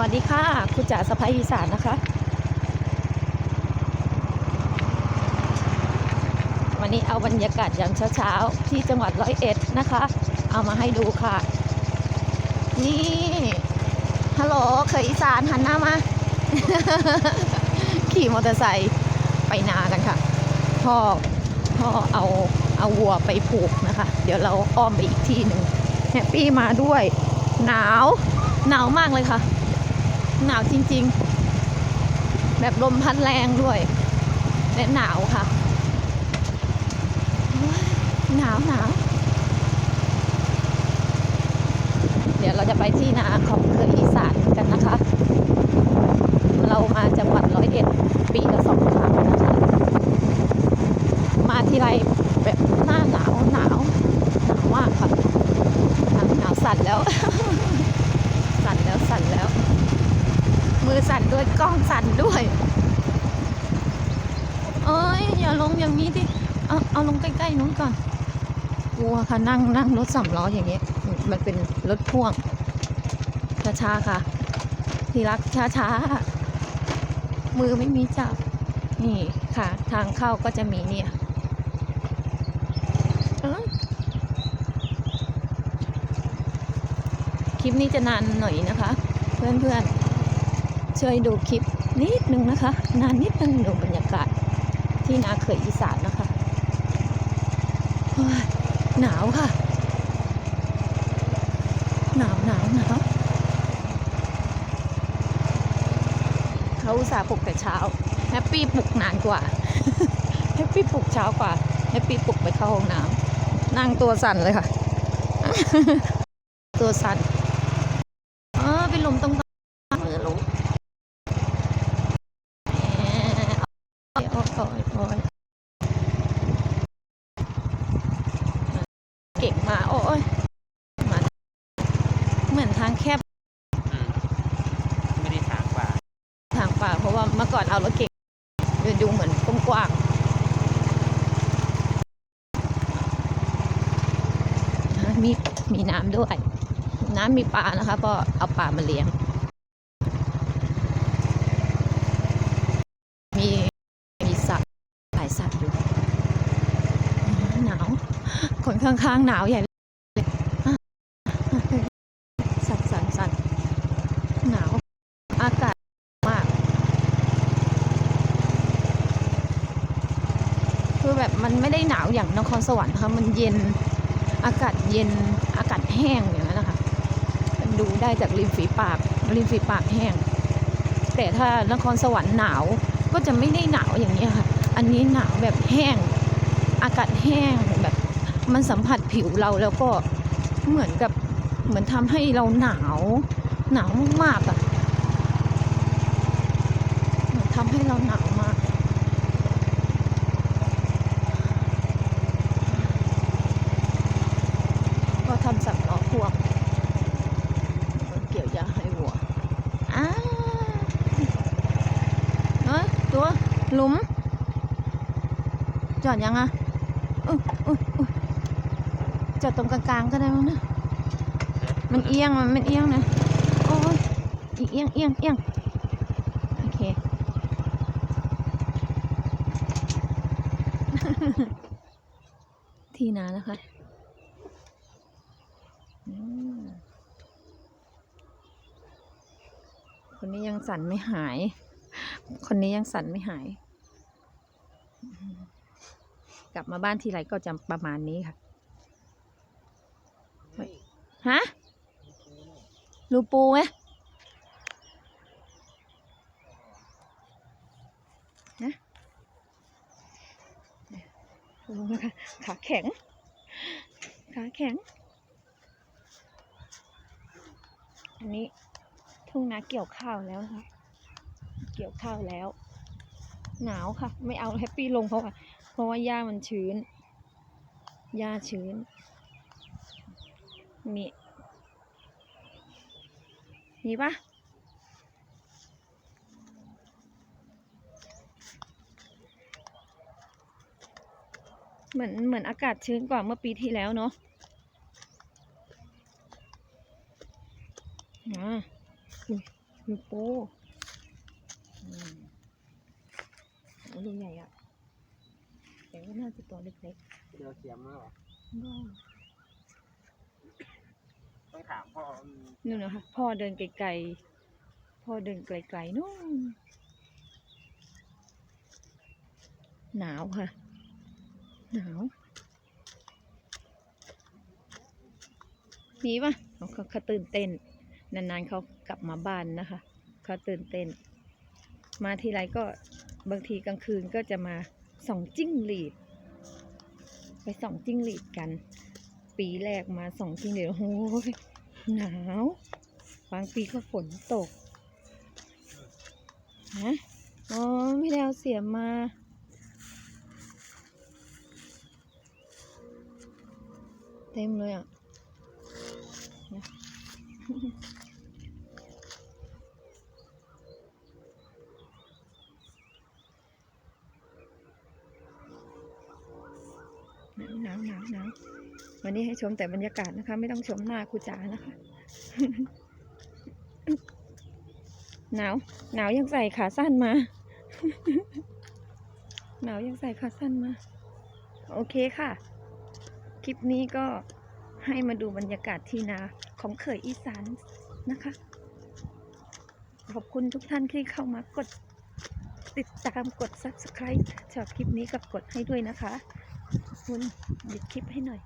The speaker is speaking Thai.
วัสดีค่ะคุณจ๋าสะพายอีสานนะคะ วันนี้เอาบรรยากาศยามเช้าๆ ที่จังหวัดร้อยเอ็ดนะคะ เอามาให้ดูค่ะ นี่ฮัลโหลเคยอีสานหันหน้ามา ขี่มอเตอร์ไซค์ไปนากันค่ะ พ่อพ่อเอาเอาวัวไปผูกนะคะ เดี๋ยวเราอ้อมไปอีกที่หนึ่งแฮปปี้มาด้วย หนาวหนาวมากเลยค่ะ หนาวจริงๆ แบบลมพัดแรงด้วย และหนาวค่ะ หนาวหนาวเดี๋ยวเราจะไปที่นาของเคยอีสานกันนะคะ เรามาจังหวัดร้อยเอ็ดปีละสองครั้งนะคะ มาที่ไรแบบหน้าหนาวหนาวหนาวมากค่ะหนาวหนาวสั่นแล้ว สั่นแล้วสั่นแล้ว มือสั่นด้วยกล้องสั่น ด้วย เอ้ยอย่าลงอย่างนี้ดิ เอาเอาลงใกล้ๆนู้นก่อน กลัวค่ะนั่งนั่งรถสำล้ออย่างเงี้ย มันเป็นรถพ่วง ช้าๆค่ะที่รักช้าๆ มือไม่มีจับ นี่ค่ะ ทางเข้าก็จะมีเนี่ยเอ้ยคลิปนี้จะนานหน่อยนะคะ เพื่อนๆช่วยดูคลิป นิดนึงนะคะ นานนิดนึงดูบรรยากาศที่นาเขยอีสานนะคะหนาวค่ะ หนาวหนาวหนาวเขาอุตส่าห์ปลุกแต่เช้า แฮปปี้ปลุกนานกว่า แฮปปี้ปลุกเช้ากว่า แฮปปี้ปลุกไปเข้าห้องน้ำนั่งตัวสั่นเลยค่ะ ตัวสั่นเออเป็นลมตรงมือลุกแหมโอ้ยโอ้ยโอ้ย เก่งมาโอ้ยมาเหมือนทางแคบอืมไม่ได้ถามว่าทางป่าเพราะว่าเมื่อก่อนเอารถเก่งจะดูเหมือนกว้างๆนะมีมีน้ำด้วย น้ำมีปลานะคะก็เอาปลามาเลี้ยง มีมีสัตว์หลายสัตว์อยู่อืมหนาว คน ข้างๆหนาวใหญ่เลยสั่นสั่นสั่นหนาว อากาศมาก คือแบบมันไม่ได้หนาวอย่างนครสวรรค์นะคะมันเย็น อากาศเย็น อากาศแห้งอย่างนั้นนะคะมันดูได้จากริมฝีปาก ริมฝีปากแห้ง แต่ถ้านครสวรรค์หนาวก็จะไม่ได้หนาวอย่างนี้ค่ะ อันนี้หนาวแบบแห้ง อากาศแห้งแบบ มันสัมผัสผิวเราแล้วก็เหมือนกับเหมือนทำให้เราหนาวหนาวมากๆอะเหมือนทำให้เราหนาวมาก ก็ทำสับล้อพวงเกี่ยวยาให้วัวอ้าเอ้ยตัวหลุม จอดยังอะอุ๊ยอุ๊ยอุ๊ย จอดตรงกลางๆก็ได้มั้งนะ มันเอียงมันมันเอียงนะ โอ้ยอีเอียงเอียงเอียงโอเค ที่นานะคะอืมคนนี้ยังสั่นไม่หาย คนนี้ยังสั่นไม่หาย กลับมาบ้านทีไรก็จะประมาณนี้ค่ะ ฮะรูปูไหมนะลงนะคะขาแข็ง ขาแข็ง อันนี้ทุ่งนาเกี่ยวข้าวแล้วนะคะ เกี่ยวข้าวแล้ว หนาวค่ะ ไม่เอาแฮปปี้ลงเพราะว่าเพราะว่าหญ้ามันชื้น หญ้าชื้นมี มีปะเหมือนเหมือนอากาศชื้นกว่าเมื่อปีที่แล้วเนาะอ่าอุ๊ยมีปูอืมโอ้ดูใหญ่อะแต่ว่าน่าจะตัวเล็กเดี๋ยวเสียมมาเหรอๆก็ ต้องถามพ่อนู่นนะคะพ่อเดินไกลๆ พ่อเดินไกลๆนู่น หนาวค่ะ หนาวมีปะเขาเขาตื่นเต้น นานๆเขากลับมาบ้านนะคะเขาตื่นเต้น มาทีไรก็บางทีกลางคืนก็จะมาส่องจิ้งหรีด ไปส่องจิ้งหรีดกัน ปีแรกมาสองจิ้งหรีดโอ้โหนาวบางปีก็ฝนตกฮะอ๋อไม่ได้เอาเสียมมาเต็มเลยอะหนาวหนาวหนาว วันนี้ให้ชมแต่บรรยากาศนะคะ ไม่ต้องชมหน้าครูจ๋านะคะ หนาว หนาวยังใส่ขาสั้นมา หนาวยังใส่ขาสั้นมา โอเคค่ะ คลิปนี้ก็ให้มาดูบรรยากาศที่นาของเขยอีสานนะคะ ขอบคุณทุกท่านที่เข้ามากดติดตามกด subscribe ชอบคลิปนี้กับกดให้ด้วยนะคะ คุณหยุดคลิปให้หน่อย